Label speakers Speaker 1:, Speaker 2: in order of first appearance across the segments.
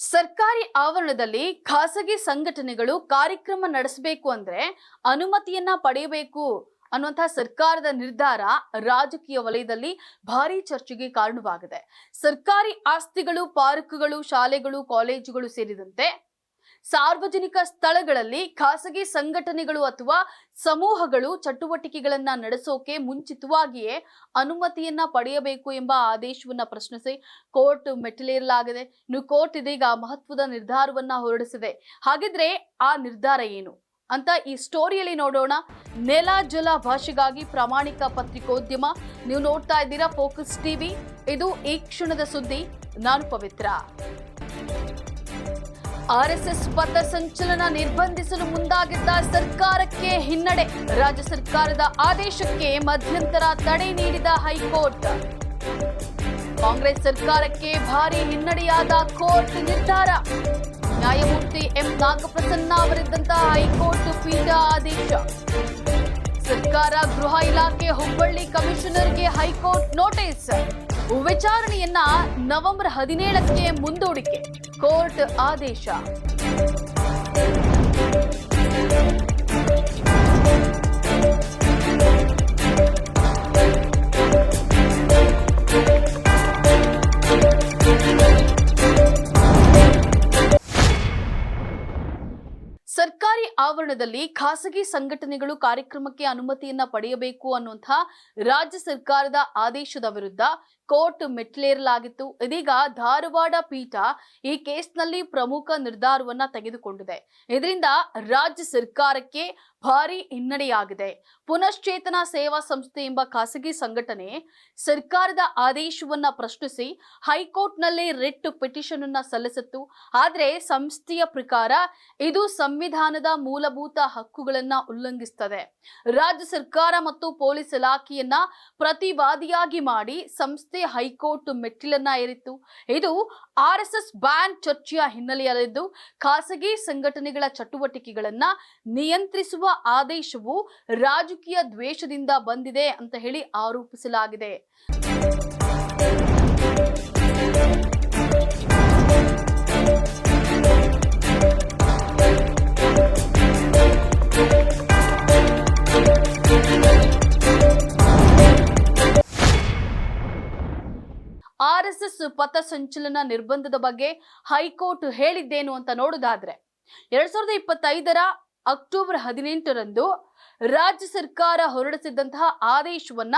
Speaker 1: ಸರ್ಕಾರಿ ಆವರಣದಲ್ಲಿ ಖಾಸಗಿ ಸಂಘಟನೆಗಳು ಕಾರ್ಯಕ್ರಮ ನಡೆಸಬೇಕು ಅಂದ್ರೆ ಅನುಮತಿಯನ್ನ ಪಡೆಯಬೇಕು ಅನ್ನುವಂತಹ ಸರ್ಕಾರದ ನಿರ್ಧಾರ ರಾಜಕೀಯ ವಲಯದಲ್ಲಿ ಭಾರಿ ಚರ್ಚೆಗೆ ಕಾರಣವಾಗಿದೆ. ಸರ್ಕಾರಿ ಆಸ್ತಿಗಳು, ಪಾರ್ಕ್ಗಳು, ಶಾಲೆಗಳು, ಕಾಲೇಜುಗಳು ಸೇರಿದಂತೆ ಸಾರ್ವಜನಿಕ ಸ್ಥಳಗಳಲ್ಲಿ ಖಾಸಗಿ ಸಂಘಟನೆಗಳು ಅಥವಾ ಸಮೂಹಗಳು ಚಟುವಟಿಕೆಗಳನ್ನ ನಡೆಸೋಕೆ ಮುಂಚಿತವಾಗಿಯೇ ಅನುಮತಿಯನ್ನ ಪಡೆಯಬೇಕು ಎಂಬ ಆದೇಶವನ್ನ ಪ್ರಶ್ನಿಸಿ ಕೋರ್ಟ್ ಮೆಟ್ಟಿಲೇರಲಾಗಿದೆ. ಇನ್ನು ಕೋರ್ಟ್ ಇದೀಗ ಮಹತ್ವದ ನಿರ್ಧಾರವನ್ನ ಹೊರಡಿಸಿದೆ. ಹಾಗಿದ್ರೆ ಆ ನಿರ್ಧಾರ ಏನು? ಅಂತ ಈ ಸ್ಟೋರಿಯಲ್ಲಿ ನೋಡೋಣ. ನೆಲ ಜಲ ಭಾಷೆಗಾಗಿ ಪ್ರಾಮಾಣಿಕ ಪತ್ರಿಕೋದ್ಯಮ. ನೀವು ನೋಡ್ತಾ ಇದ್ದೀರಾ ಫೋಕಸ್ ಟಿವಿ. ಇದು ಈ ಕ್ಷಣದ ಸುದ್ದಿ. ನಾನು ಪವಿತ್ರ. ಆರ್ಎಸ್ಎಸ್ ಪಥಸಂಚಲನ ನಿರ್ಬಂಧಿಸಲು ಮುಂದಾಗಿದ್ದ ಸರ್ಕಾರಕ್ಕೆ ಹಿನ್ನಡೆ. ರಾಜ್ಯ ಸರ್ಕಾರದ ಆದೇಶಕ್ಕೆ ಮಧ್ಯಂತರ ತಡೆ ನೀಡಿದ ಹೈಕೋರ್ಟ್. ಕಾಂಗ್ರೆಸ್ ಸರ್ಕಾರಕ್ಕೆ ಭಾರಿ ಹಿನ್ನಡೆಯಾದ ಕೋರ್ಟ್ ನಿರ್ಧಾರ. ನ್ಯಾಯಮೂರ್ತಿ ಎಂ ನಾಗಪ್ರಸನ್ನ ಅವರಿದ್ದಂತಹ ಹೈಕೋರ್ಟ್ ಪೀಠ ಆದೇಶ. ಸರ್ಕಾರ ಗೃಹ ಇಲಾಖೆ ಹುಬ್ಬಳ್ಳಿ ಕಮಿಷನರ್ಗೆ ಹೈಕೋರ್ಟ್ ನೋಟಿಸ್. ವಿಚಾರಣೆಯನ್ನ ನವೆಂಬರ್ ಹದಿನೇಳಕ್ಕೆ ಮುಂದೂಡಿಕೆ. ಕೋರ್ಟ್ ಆದೇಶ. ಸರ್ಕಾರಿ ಆವರಣದಲ್ಲಿ ಖಾಸಗಿ ಸಂಘಟನೆಗಳು ಕಾರ್ಯಕ್ರಮಕ್ಕೆ ಅನುಮತಿಯನ್ನ ಪಡೆಯಬೇಕು ಅನ್ನುವಂತಹ ರಾಜ್ಯ ಸರ್ಕಾರದ ಆದೇಶದ ವಿರುದ್ಧ ಕೋರ್ಟ್ ಮೆಟ್ಟಿಲೇರಲಾಗಿತ್ತು. ಇದೀಗ ಧಾರವಾಡ ಪೀಠ ಈ ಕೇಸ್ನಲ್ಲಿ ಪ್ರಮುಖ ನಿರ್ಧಾರವನ್ನ ತೆಗೆದುಕೊಂಡಿದೆ. ಇದರಿಂದ ರಾಜ್ಯ ಸರ್ಕಾರಕ್ಕೆ ಭಾರಿ ಹಿನ್ನಡೆಯಾಗಿದೆ. ಪುನಶ್ಚೇತನ ಸೇವಾ ಸಂಸ್ಥೆ ಎಂಬ ಖಾಸಗಿ ಸಂಘಟನೆ ಸರ್ಕಾರದ ಆದೇಶವನ್ನ ಪ್ರಶ್ನಿಸಿ ಹೈಕೋರ್ಟ್ನಲ್ಲಿ ರಿಟ್ ಪಿಟಿಷನ್ ಅನ್ನ ಸಲ್ಲಿಸಿತ್ತು. ಆದ್ರೆ ಸಂಸ್ಥೆಯ ಪ್ರಕಾರ ಇದು ಸಂವಿಧಾನದ ಮೂಲಭೂತ ಹಕ್ಕುಗಳನ್ನ ಉಲ್ಲಂಘಿಸ್ತದೆ. ರಾಜ್ಯ ಸರ್ಕಾರ ಮತ್ತು ಪೊಲೀಸ್ ಇಲಾಖೆಯನ್ನ ಪ್ರತಿವಾದಿಯಾಗಿ ಮಾಡಿ ಸಂಸ್ಥೆ ಹೈಕೋರ್ಟ್ ಮೆಟ್ಟಿಲನ್ನ ಏರಿತ್ತು. ಇದು ಆರ್ ಎಸ್ ಎಸ್ ಬ್ಯಾನ್ ಚರ್ಚೆಯ ಹಿನ್ನೆಲೆಯಲ್ಲಿದ್ದು, ಖಾಸಗಿ ಸಂಘಟನೆಗಳ ಚಟುವಟಿಕೆಗಳನ್ನ ನಿಯಂತ್ರಿಸುವ ಆದೇಶವು ರಾಜಕೀಯ ದ್ವೇಷದಿಂದ ಬಂದಿದೆ ಅಂತ ಹೇಳಿ ಆರೋಪಿಸಲಾಗಿದೆ. ಆರ್ಎಸ್ಎಸ್ ಪಥಸಂಚಲನ ನಿರ್ಬಂಧದ ಬಗ್ಗೆ ಹೈಕೋರ್ಟ್ ಹೇಳಿದ್ದೇನು ಅಂತ ನೋಡೋದಾದ್ರೆ, ಎರಡ್ ಸಾವಿರದ ಇಪ್ಪತ್ತೈದರ ಅಕ್ಟೋಬರ್ ಹದಿನೆಂಟರಂದು ರಾಜ್ಯ ಸರ್ಕಾರ ಹೊರಡಿಸಿದ್ದಂತಹ ಆದೇಶವನ್ನ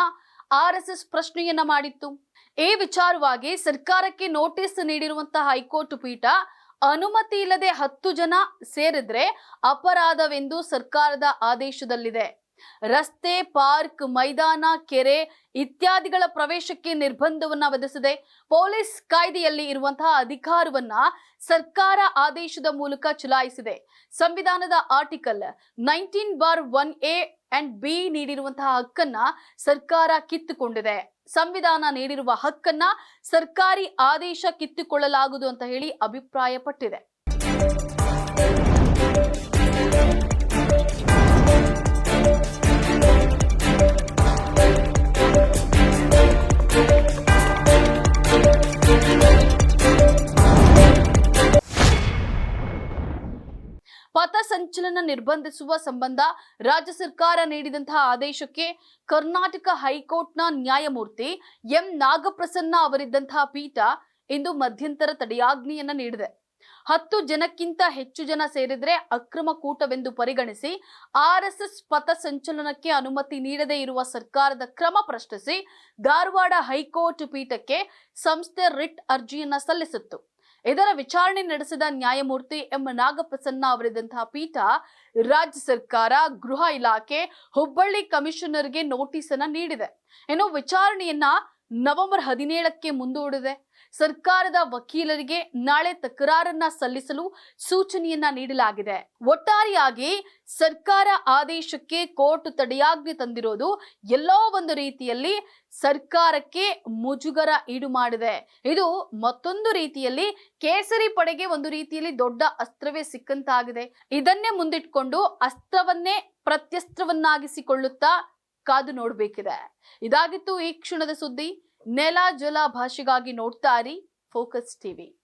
Speaker 1: ಆರ್ಎಸ್ಎಸ್ ಪ್ರಶ್ನೆಯನ್ನ ಮಾಡಿತ್ತು. ಈ ವಿಚಾರವಾಗಿ ಸರ್ಕಾರಕ್ಕೆ ನೋಟಿಸ್ ನೀಡಿರುವಂತಹ ಹೈಕೋರ್ಟ್ ಪೀಠ ಅನುಮತಿ ಇಲ್ಲದೆ ಹತ್ತು ಜನ ಸೇರಿದ್ರೆ ಅಪರಾಧವೆಂದು ಸರ್ಕಾರದ ಆದೇಶದಲ್ಲಿದೆ. ರಸ್ತೆ, ಪಾರ್ಕ್, ಮೈದಾನ, ಕೆರೆ ಇತ್ಯಾದಿಗಳ ಪ್ರವೇಶಕ್ಕೆ ನಿರ್ಬಂಧವನ್ನ ವಿಧಿಸಿದೆ. ಪೊಲೀಸ್ ಕಾಯ್ದೆಯಲ್ಲಿ ಇರುವಂತಹ ಅಧಿಕಾರವನ್ನ ಸರ್ಕಾರ ಆದೇಶದ ಮೂಲಕ ಚಲಾಯಿಸಿದೆ. ಸಂವಿಧಾನದ article nineteen bar one A and B ನೀಡಿರುವಂತಹ ಹಕ್ಕನ್ನ ಸರ್ಕಾರ ಕಿತ್ತುಕೊಂಡಿದೆ. ಸಂವಿಧಾನ ನೀಡಿರುವ ಹಕ್ಕನ್ನ ಸರ್ಕಾರಿ ಆದೇಶ ಕಿತ್ತುಕೊಳ್ಳಲಾಗುವುದು ಅಂತ ಹೇಳಿ ಅಭಿಪ್ರಾಯಪಟ್ಟಿದೆ. ಪಥಸಂಚಲನ ನಿರ್ಬಂಧಿಸುವ ಸಂಬಂಧ ರಾಜ್ಯ ಸರ್ಕಾರ ನೀಡಿದಂತಹ ಆದೇಶಕ್ಕೆ ಕರ್ನಾಟಕ ಹೈಕೋರ್ಟ್ನ ನ್ಯಾಯಮೂರ್ತಿ ಎಂ ನಾಗಪ್ರಸನ್ನ ಅವರಿದ್ದಂತಹ ಪೀಠ ಇಂದು ಮಧ್ಯಂತರ ತಡೆಯಾಜ್ಞೆಯನ್ನ ನೀಡಿದೆ. ಹತ್ತು ಜನಕ್ಕಿಂತ ಹೆಚ್ಚು ಜನ ಸೇರಿದ್ರೆ ಅಕ್ರಮ ಕೂಟವೆಂದು ಪರಿಗಣಿಸಿ ಆರ್ಎಸ್ಎಸ್ ಪಥಸಂಚಲನಕ್ಕೆ ಅನುಮತಿ ನೀಡದೇ ಇರುವ ಸರ್ಕಾರದ ಕ್ರಮ ಪ್ರಶ್ನಿಸಿ ಧಾರವಾಡ ಹೈಕೋರ್ಟ್ ಪೀಠಕ್ಕೆ ಸಂಸ್ಥೆ ರಿಟ್ ಅರ್ಜಿಯನ್ನ ಸಲ್ಲಿಸಿತ್ತು. ಇದರ ವಿಚಾರಣೆ ನಡೆಸಿದ ನ್ಯಾಯಮೂರ್ತಿ ಎಂ ನಾಗಪ್ರಸನ್ನ ಅವರಿದ್ದಂತಹ ಪೀಠ ರಾಜ್ಯ ಸರ್ಕಾರ, ಗೃಹ ಇಲಾಖೆ, ಹುಬ್ಬಳ್ಳಿ ಕಮಿಷನರ್ಗೆ ನೋಟಿಸ್ ಅನ್ನ ನೀಡಿದೆ. ಇನ್ನು ವಿಚಾರಣೆಯನ್ನ ನವೆಂಬರ್ ಹದಿನೇಳಕ್ಕೆ ಮುಂದೂಡಿದೆ. ಸರ್ಕಾರದ ವಕೀಲರಿಗೆ ನಾಳೆ ತಕರಾರನ್ನ ಸಲ್ಲಿಸಲು ಸೂಚನೆಯನ್ನ ನೀಡಲಾಗಿದೆ. ಒಟ್ಟಾರೆಯಾಗಿ ಸರ್ಕಾರ ಆದೇಶಕ್ಕೆ ಕೋರ್ಟ್ ತಡೆಯಾಜ್ಞೆ ತಂದಿರೋದು ಎಲ್ಲೋ ಒಂದು ರೀತಿಯಲ್ಲಿ ಸರ್ಕಾರಕ್ಕೆ ಮುಜುಗರ ಈಡು ಮಾಡಿದೆ. ಇದು ಮತ್ತೊಂದು ರೀತಿಯಲ್ಲಿ ಕೇಸರಿ ಪಡೆಗೆ ಒಂದು ರೀತಿಯಲ್ಲಿ ದೊಡ್ಡ ಅಸ್ತ್ರವೇ ಸಿಕ್ಕಂತಾಗಿದೆ. ಇದನ್ನೇ ಮುಂದಿಟ್ಕೊಂಡು ಅಸ್ತ್ರವನ್ನೇ ಪ್ರತ್ಯಸ್ತ್ರವನ್ನಾಗಿಸಿಕೊಳ್ಳುತ್ತಾ ಕಾದು ನೋಡಬೇಕಿದೆ. ಇದಾಗಿತ್ತು ಈ ಕ್ಷಣದ ಸುದ್ದಿ. ನೆಲ ಜಲ ಭಾಷೆಗಾಗಿ ನೋಡ್ತಾ ಇರಿ. Focus TV.